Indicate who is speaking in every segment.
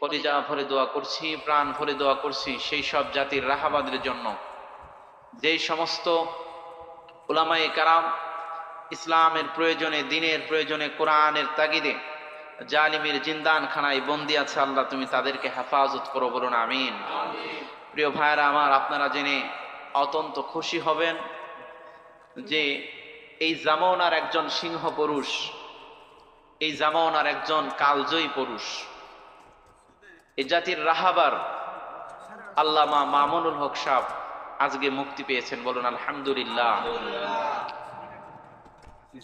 Speaker 1: কলিজা ভরে দোয়া করছি, প্রাণ ভরে দোয়া করছি সেই সব জাতির রাহাবাদের জন্য। যেই সমস্ত ওলামায়ে কারাম ইসলামের প্রয়োজনে, দিনের প্রয়োজনে, কোরআনের তাগিদে, জালিমের জিন্দান খানায় বন্দি আছে আল্লাহ, তুমি তাদেরকে হেফাজত করো বলুন, আমিন। প্রিয় ভাইয়েরা আমার, আপনারা জেনে অত্যন্ত খুশি হবেন যে এই জামনার একজন সিংহ পুরুষ এই জামনার একজন কালজয়ী পুরুষ এই জাতির রাহাবার আল্লামা মামুনুল হক সাহ আজকে মুক্তি পেয়েছেন, বলুন আলহামদুলিল্লাহ।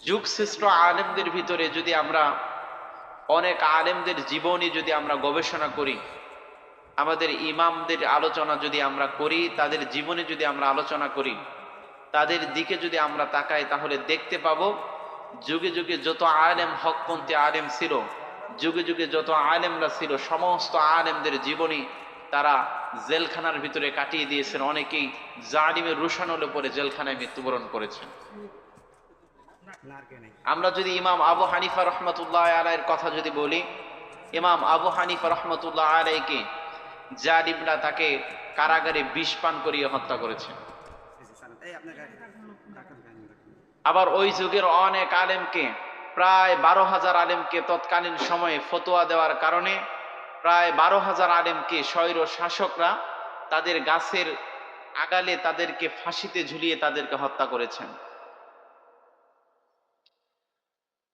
Speaker 1: যুগ শ্রেষ্ঠ আলেমদের ভিতরে যদি আমরা, অনেক আলেমদের জীবনী যদি আমরা গবেষণা করি, আমাদের ইমামদের আলোচনা যদি আমরা করি, তাদের জীবনে যদি আমরা আলোচনা করি, তাদের দিকে যদি আমরা তাকাই, তাহলে দেখতে পাবো, যুগে যুগে যত আলেম হকপন্থী আলেম ছিল যুগে যুগে যত আলেমরা ছিল সমস্ত আলেমদের জীবনী তারা জেলখানার ভিতরে কাটিয়ে দিয়েছেন। অনেকেই জালিমের রুশানলে পরে জেলখানায় মৃত্যুবরণ করেছেন। আমরা যদি ইমাম আবু হানিফা রহমতুল্লাহ আলাইয়ের কথা যদি বলি ইমাম আবু হানিফা রহমতুল্লাহ আলাইকে জালিমরা তাকে কারাগারে বিষ পান করিয়ে হত্যা করেছে। আবার ওই যুগের অনেক আলেমকে প্রায় বারো হাজার আলেমকে তৎকালীন সময়ে ফতোয়া দেওয়ার কারণে প্রায় বারো হাজার আলেমকে স্বৈর শাসকরা তাদের গাছের আগালে তাদেরকে ফাঁসিতে ঝুলিয়ে তাদেরকে হত্যা করেছেন।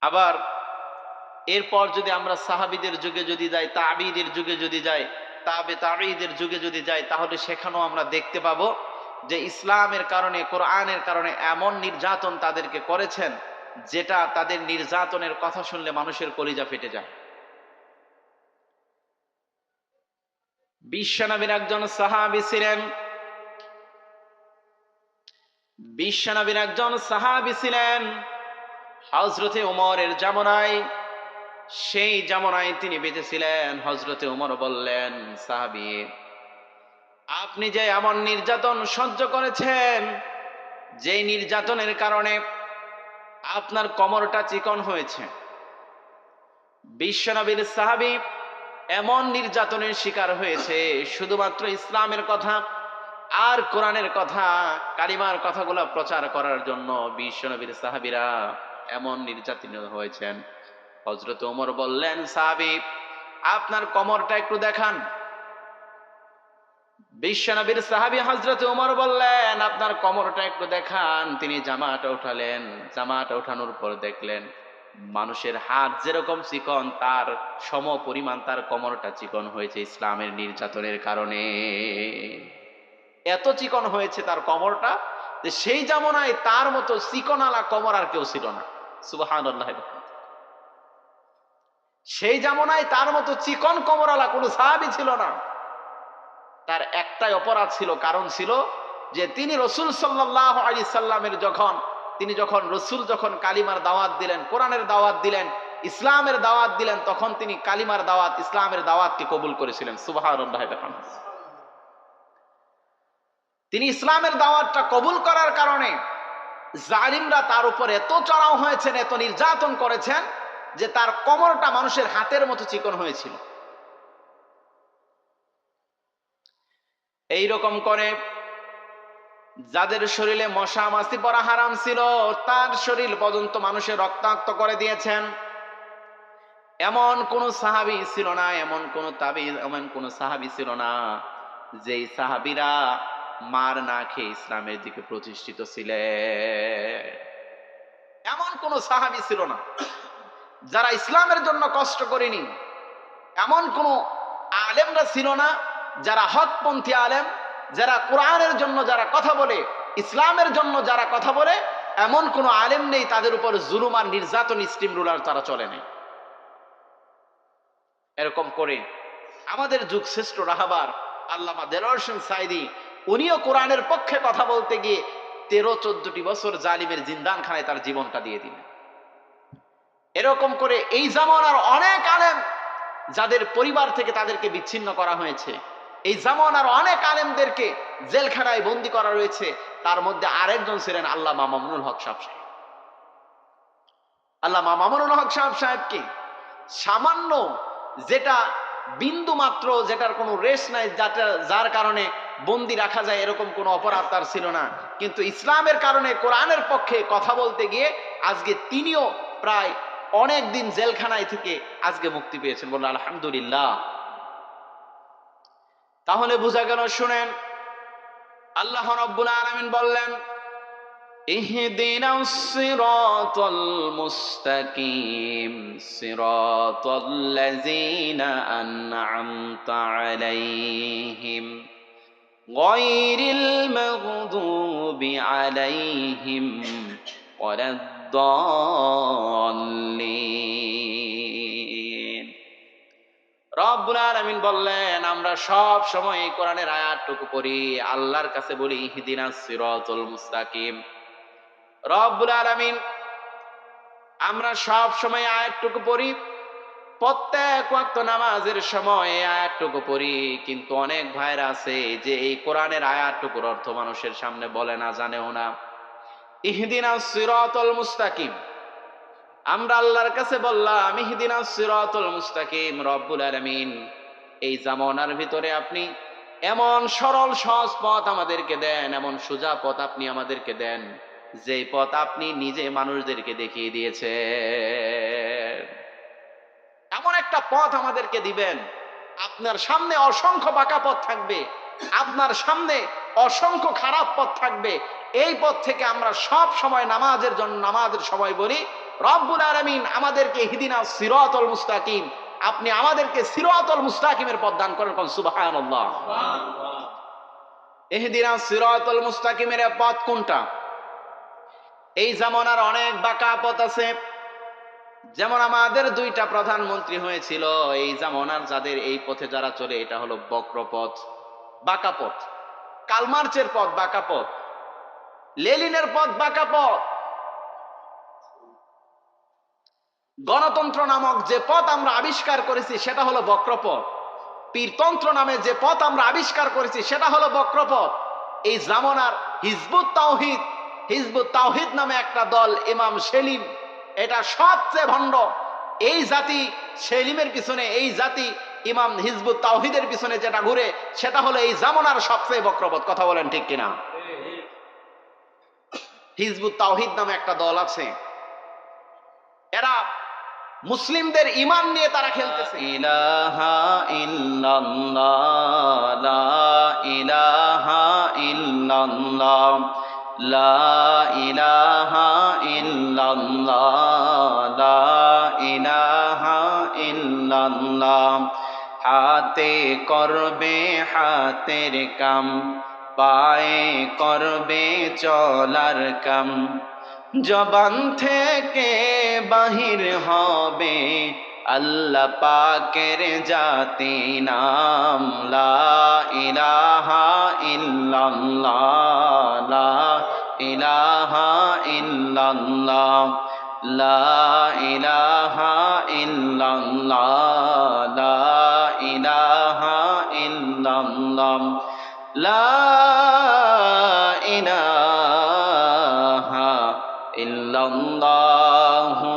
Speaker 1: আবার এরপর যদি আমরা সাহাবিদের যুগে যদি যাই, তাবিদের যুগে যদি যাই, তাবে তাবিদের যুগে যদি যাই, তাহলে সেখানেও আমরা দেখতে পাবো যে ইসলামের কারণে, কোরআনের কারণে এমন নির্যাতন তাদেরকে করেছেন যেটা তাদের নির্যাতনের কথা শুনলে মানুষের কলিজা ফেটে যায়। বিশ্বনবীর একজন সাহাবি ছিলেন। বিশ্বনবীর একজন সাহাবি ছিলেন হজরতে উমরের জামনায়। সেই জামনায় তিনি বেঁচেছিলেন হজরতে উমর বললেন, সাহাবি, আপনি যে এমন নির্যাতন সহ্য করেছেন যে নির্যাতনের কারণে আপনার কমরটা চিকন হয়েছে। বিশ্বনবীর সাহাবি এমন নির্যাতনের শিকার হয়েছে, শুধুমাত্র ইসলামের কথা আর কোরআনের কথা, কালিমার কথাগুলো প্রচার করার জন্য বিশ্বনবীর সাহাবিরা এমন নির্যাতন হয়েছেন। হজরত ওমর বললেন, সাহাবি, আপনার কমরটা একটু দেখান। বিশ্বনবীর সাহাবি হজরত ওমর বললেন, আপনার কমরটা একটু দেখান। তিনি জামাটা উঠালেন। জামাটা উঠানোর পর দেখলেন, মানুষের হাত যেরকম চিকন, তার সম পরিমাণ তার কমরটা চিকন হয়েছে ইসলামের নির্যাতনের কারণে। এত চিকন হয়েছে তার কমরটা যে সেই জামনায় তার মতো চিকনালা কমর আর কেউ ছিল না। সুবাহান সেই জামনায় তার মতো চিকন কমরালা কোনো সাহাবি ছিল না। তার একটাই অপরাধ ছিল, কারণ ছিল যে তিনি রসুল সাল্লাহ আলী সাল্লামের যখন, তিনি যখন রসুল যখন কালিমার দাওয়াত দিলেন, কোরআনের দাওয়াত দিলেন, ইসলামের দাওয়াত দিলেন, তখন তিনি কালিমার দাওয়াত, ইসলামের দাওয়াতকে কবুল করেছিলেন। সুবাহ তিনি ইসলামের দাওয়াতটা কবুল করার কারণে জালিমরা তার উপর এত চড়াও হয়েছেন, এত নির্যাতন করেছেন, যে তার কোমরটা মানুষের হাতের মতো চিকন হয়েছিল। এই রকম করে যাদের শরীরে মশা মাছি পরা হারাম ছিল, তার শরীর পর্যন্ত মানুষের রক্তাক্ত করে দিয়েছেন। এমন কোন সাহাবি ছিল না, এমন কোন তাবি, এমন কোন সাহাবি ছিল না, যেই সাহাবিরা মার না খেয়ে ইসলামের দিকে প্রতিষ্ঠিত ছিলেন। এমন কোন সাহাবি ছিল না, যারা ইসলামের জন্য কষ্ট করেনি। এমন কোন আলেমরা ছিল না যারা হকপন্থী আলেম, যারা কোরআনের জন্য যারা কথা বলে, ইসলামের জন্য যারা কথা বলে, এমন কোন আলেম নেই তাদের উপর জুলুম আর নির্যাতন, স্টিম রুলার তারা চলে নেই। এরকম করে আমাদের যুগ শ্রেষ্ঠ রাহাবার আল্লামা দেলোয়ার হোসেন সাইদি উনিও কোরআনের পক্ষে কথা বলতে গিয়ে তেরো, চোদ্দটি বছর জালিমের জিন্দান খানায় তার জীবনটা দিয়ে দিলেন। এরকম করে এই জামানার অনেক আলেম যাদের পরিবার থেকে তাদেরকে বিচ্ছিন্ন করা হয়েছে এই জামানার অনেক আলেমদেরকে জেলখানায় বন্দি করা রয়েছে। তার মধ্যে আরেকজন ছিলেন আল্লাহ মামুনুল হক সাহেব। সাহেব আল্লাহ মামুনুল হক সাহেব সাহেবকে সামান্য যেটা বিন্দু মাত্র, যেটার কোনো রেশ নাই যার কারণে বন্দি রাখা যায় এরকম কোনো অপরাধ তার ছিল না। কিন্তু ইসলামের কারণে কোরআনের পক্ষে কথা বলতে গিয়ে আজকে তিনিও প্রায় অনেক দিন জেলখানায় থেকে আজকে মুক্তি পেয়েছেন। বললেন, আলহামদুলিল্লাহ। তাহলে বোঝা গেল শুনেন আল্লাহ রব্বুল আলামিন বললেন اهدنا الصراط المستقيم صراط الذين أنعمت عليهم غير المغضوب عليهم ولا الضالين রব্বুল আলামিন বললেন, আমরা সব সময় এই কোরআনের আয়াতটুকু পড়ি, আল্লাহর কাছে বলি ইহদিনাস সিরাতুল মুস্তাকিম। রব্বুল আলামিন, আমরা সব সময় আয়াতটুকু পড়ি, প্রত্যেক ওয়াক্ত নামাজের সময় এই আয়াতটুকু পড়ি, কিন্তু অনেক ভাইরা আছে যে এই কোরআনের আয়াতটুকুর অর্থ মানুষের সামনে বলে না, জানেও না। ইহদিনাস সিরাতুল মুস্তাকিম। আমরা আল্লাহর কাছে বললাম মুস্তাকিম, রব্বুল আলামিন। এই জামানার ভিতরে আপনি এমন সরল, সহজ পথ আমাদেরকে দেন, এমন সোজা পথ আপনি আমাদেরকে দেন, যে পথ আপনি নিজে মানুষদেরকে দেখিয়ে দিয়েছেন। এমন একটা পথ আমাদেরকে দিবেন, আপনার সামনে অসংখ্য বাঁকা পথ থাকবে, আপনার সামনে অসংখ্য খারাপ পথ থাকবে। এই পথ থেকে আমরা সব সময় নামাজের জন্য, নামাজের সময় বলি রব্বুল আলামিন আমাদেরকে হিদিনা সিরাতুল মুস্তাকিম, আপনি আমাদেরকে সিরাতুল মুস্তাকিমের পথ দান করেন কোন ইহদিনা সিরাতুল মুস্তাকিমের পথ কোনটা? এই জামানার অনেক বাঁকা পথ আছে। যেমন আমাদের দুইটা প্রধানমন্ত্রী হয়েছিল, এই জামানার যাদের এই পথে যারা চলে, এটা হলো বক্র পথ, বাঁকা পথ। কালমার্চের পথ, বাঁকা পথ। লেলিনের পথ, বাঁকা পথ। গণতন্ত্র নামক যে পথ আমরা আবিষ্কার করেছি, সেটা হলো বক্রপথ। পীরতন্ত্র নামে যে পথ আমরা আবিষ্কার করেছি, সেটা হলো বক্রপথ। এই জামানার হিজবুত তাওহিদ হিজবুত তাওহিদ নামে একটা দল, ইমাম সেলিম। এটা সবচেয়ে ভণ্ড। এই জাতি সেলিমের পিছনে, এই জাতি ইমাম হিজবুত তাওহিদের পিছনে যেটা ঘুরে, সেটা হলো এই জামানার সবচেয়ে বক্রপথ। কথা বলেন ঠিক কিনা? হিজবুত তাওহিদ নামে একটা দল আছে। এরা মুসলিমদের ইমান নিয়ে তারা খেলতেছে।
Speaker 2: ইলাহা ইলাহা লা ইলাহা ইলাহা হাতে করবে হাতের কাম, পায়ে করবে চলার কাম। জবান থেকে বাহির হবে আল্লাহ পাকের জাতি নাম লা ইলাহা ইল্লাল্লাহ, লা ইলাহা ইল্লাল্লাহ, লা ইলাহা ইল্লাল্লাহ, লা ইলাহা ইল্লাল্লাহ, লা ইলাহা ইল্লাল্লাহু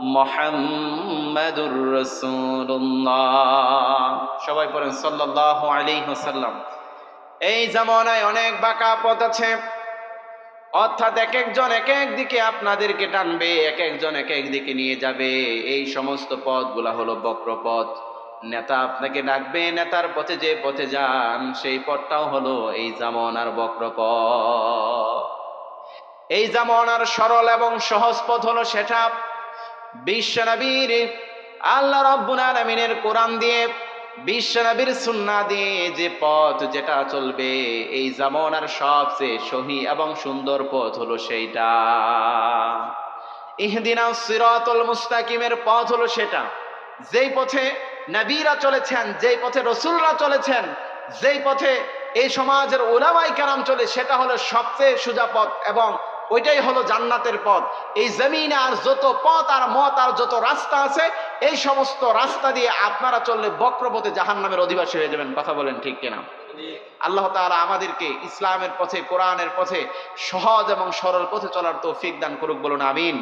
Speaker 2: মুহাম্মাদুর রাসূলুল্লাহ। সবাই পড়েন সাল্লাল্লাহু আলাইহি ওয়াসাল্লাম।
Speaker 1: এই জামানায় অনেক বাঁকা পথ আছে। অর্থাৎ এক একজন এক এক দিকে আপনাদেরকে টানবে এক একজন এক এক দিকে নিয়ে যাবে। এই সমস্ত পথগুলা হলো বক্র পথ নেতা আপনাকে ডাকবে, নেতার পথে যে পথে যান, সেই পথটাও হলো এই জামানার বক্র পথ এই জামানার সরল এবং সহজ পথ হলো সেটা বিশ্বনবীর আল্লাহ রব্বুল আলামিনের কোরআন দিয়ে, বিশ্বনবীর সুন্নাহ দিয়ে যে পথ যেটা চলবে, এই জামানার সবচেয়ে সহি এবং সুন্দর পথ হলো সেইটা। ইহদিনা সিরাতুল মুস্তাকিমের পথ হলো সেটা। যেই পথে নবীরা চলেছেন, যেই পথে রসুলরা চলেছেন, যেই পথে এই সমাজের ওলামাই কারাম চলে, সেটা হলো সবচেয়ে সোজা পথ এবং ওইটাই হলো জান্নাতের পথ। এই জমিন আর যত পথ আর মত আর যত রাস্তা আছে, এই সমস্ত রাস্তা দিয়ে আপনারা চললে বক্রপথে জাহান নামের অধিবাসী হয়ে যাবেন। কথা বলেন ঠিক কিনা? আল্লাহ তালা আমাদেরকে ইসলামের পথে, কোরআনের পথে সহজ এবং সরল পথে চলার তৌফিক দান করুক বলুন, আমিন।